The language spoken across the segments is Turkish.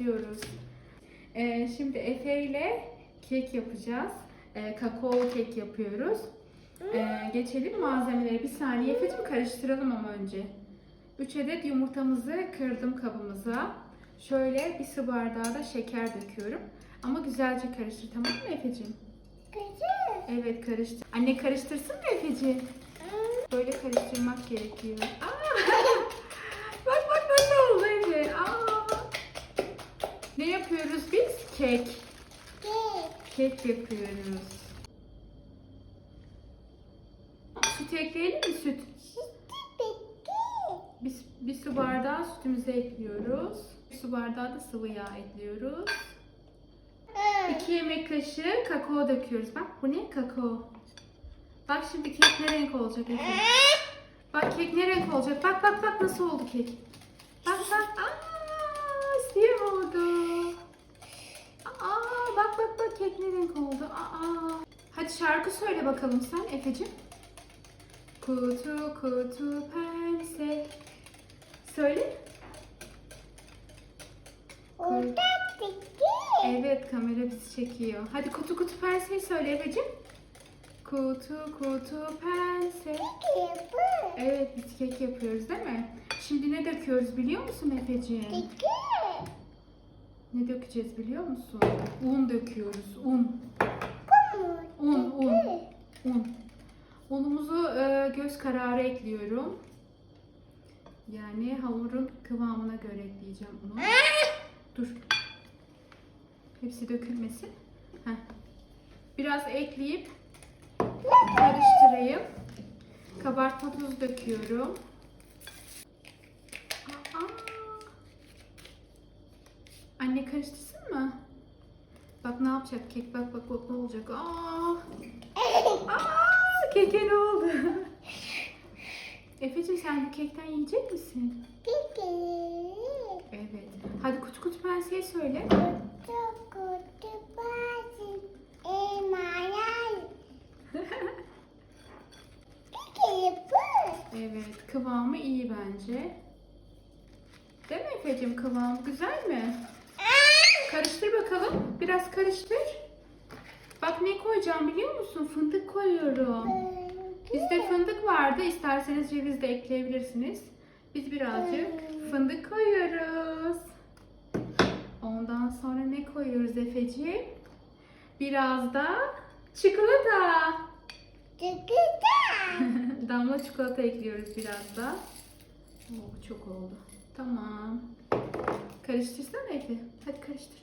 başlıyoruz. Ee, şimdi Efe ile kek yapacağız. Ee, kakao kek yapıyoruz. Ee, geçelim malzemeleri. Bir saniye Efe'cim karıştıralım ama önce. 3 adet yumurtamızı kırdım kabımıza. Şöyle bir su bardağı da şeker döküyorum. Ama güzelce karıştır tamam mı Efe'cim? Güzel. Evet karıştır. Anne karıştırsın mı Efe'ciğim? Böyle karıştırmak gerekiyor. Aa! bak bak nasıl oldu Efe. Aa! Ne yapıyoruz biz? Kek. Kek. Kek yapıyoruz. Süt ekleyelim mi süt? Bir, bir su bardağı sütümüzü ekliyoruz. Bir su bardağı da sıvı yağ ekliyoruz. 2 yemek kaşığı kakao döküyoruz. Bak bu ne? Kakao. Bak şimdi kek ne renk olacak? Bak kek ne renk olacak? Bak bak bak nasıl oldu kek? Bak bak. Aa, siyah oldu. Aa, bak bak bak kek ne renk oldu? Aa. Hadi şarkı söyle bakalım sen Efe'cim. Kutu kutu pense. Söyle. Orada. Evet kamera bizi çekiyor. Hadi kutu kutu penseyi söyle Efe'cim. Kutu kutu pense. Evet biz kek yapıyoruz değil mi? Şimdi ne döküyoruz biliyor musun Efe'ciğim? Ne dökeceğiz biliyor musun? Un döküyoruz. Un. Un, un. Un. Unumuzu e, göz kararı ekliyorum. Yani hamurun kıvamına göre ekleyeceğim unu. Dur. Hepsi dökülmesin. Heh. Biraz ekleyip karıştırayım. Kabartma tuzu döküyorum. Aa. Anne karıştırsın mı? Bak ne yapacak kek? Bak bak bak ne olacak? Aa. Aa, keke ne oldu? Efe'cim sen bu kekten yiyecek misin? Evet. Hadi kutu kutu penseyi söyle. Kutu kutu. Peki yapı. Evet. Kıvamı iyi bence. Değil mi Efe'cim? Kıvamı güzel mi? Karıştır bakalım. Biraz karıştır. Bak ne koyacağım biliyor musun? Fındık koyuyorum. Bizde fındık vardı. İsterseniz ceviz de ekleyebilirsiniz. Biz birazcık fındık koyuyoruz. Ondan sonra ne koyuyoruz Efeciğim? Biraz da çikolata. Çikolata. Damla çikolata ekliyoruz biraz da. Oo, çok oldu. Tamam. Karıştırsana Efe. Hadi karıştır.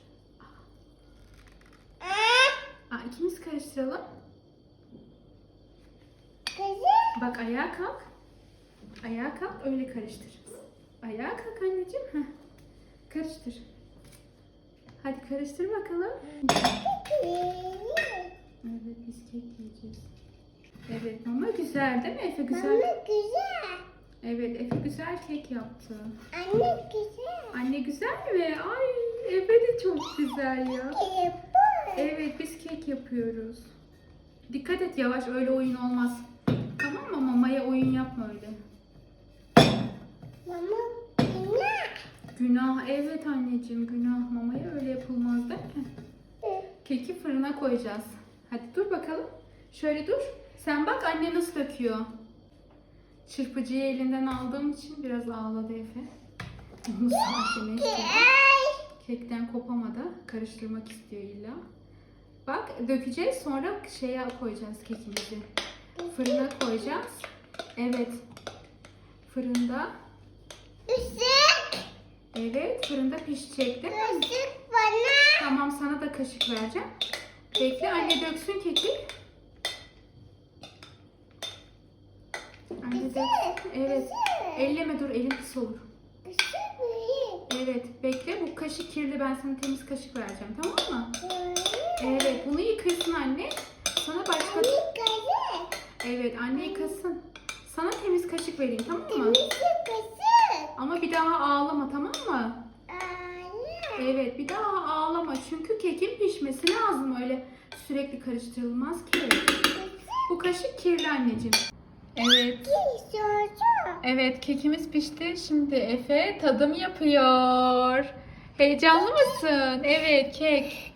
Aa, ikimiz karıştıralım. Bak ayağa kalk. Ayağa kalk öyle karıştır. Ayağa kalk anneciğim. Heh. Karıştır. Hadi karıştır bakalım. Evet biz kek yiyeceğiz. Evet ama güzel değil mi Efe güzel? Mama güzel. Evet Efe güzel kek yaptı. Anne güzel. Anne güzel mi? Ay Efe de çok güzel ya. Evet biz kek yapıyoruz. Dikkat et yavaş öyle oyun olmaz. Tamam mı? Mamaya oyun yapma öyle. Mama güzel. Günah evet anneciğim günah mamaya öyle yapılmaz değil mi? Keki fırına koyacağız. Hadi dur bakalım. Şöyle dur. Sen bak anne nasıl döküyor. Çırpıcıyı elinden aldığım için biraz ağladı Efe. Onu sakinleştirdim. Kekten kopamadı. Karıştırmak istiyor illa. Bak dökeceğiz sonra şeye koyacağız kekimizi. Fırına koyacağız. Evet. Fırında. Isık. Evet fırında pişecek değil mi? Bana. Tamam sana da kaşık vereceğim. Bekle anne döksün keki. Anne döksün. Evet. Elleme dur elin pis olur. Evet bekle bu kaşık kirli ben sana temiz kaşık vereceğim tamam mı? Evet bunu yıkasın anne. Sana başka... Evet anne yıkasın. Sana temiz kaşık vereyim tamam mı? Ama bir daha ağlama tamam mı? Evet bir daha ağlama çünkü kekin pişmesi lazım öyle sürekli karıştırılmaz ki. Bu kaşık kirli anneciğim. Evet. Evet kekimiz pişti. Şimdi Efe tadım yapıyor. Heyecanlı mısın? Evet kek.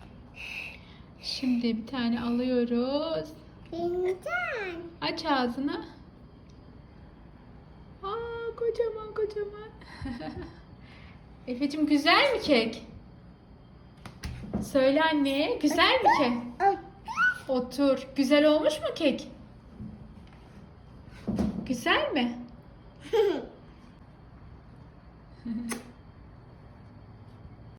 Şimdi bir tane alıyoruz. Fincan. Aç ağzını. Aa kocaman kocaman. Efe'cim güzel mi kek? Söyle anneye güzel mi kek? Otur. Güzel olmuş mu kek? Güzel mi?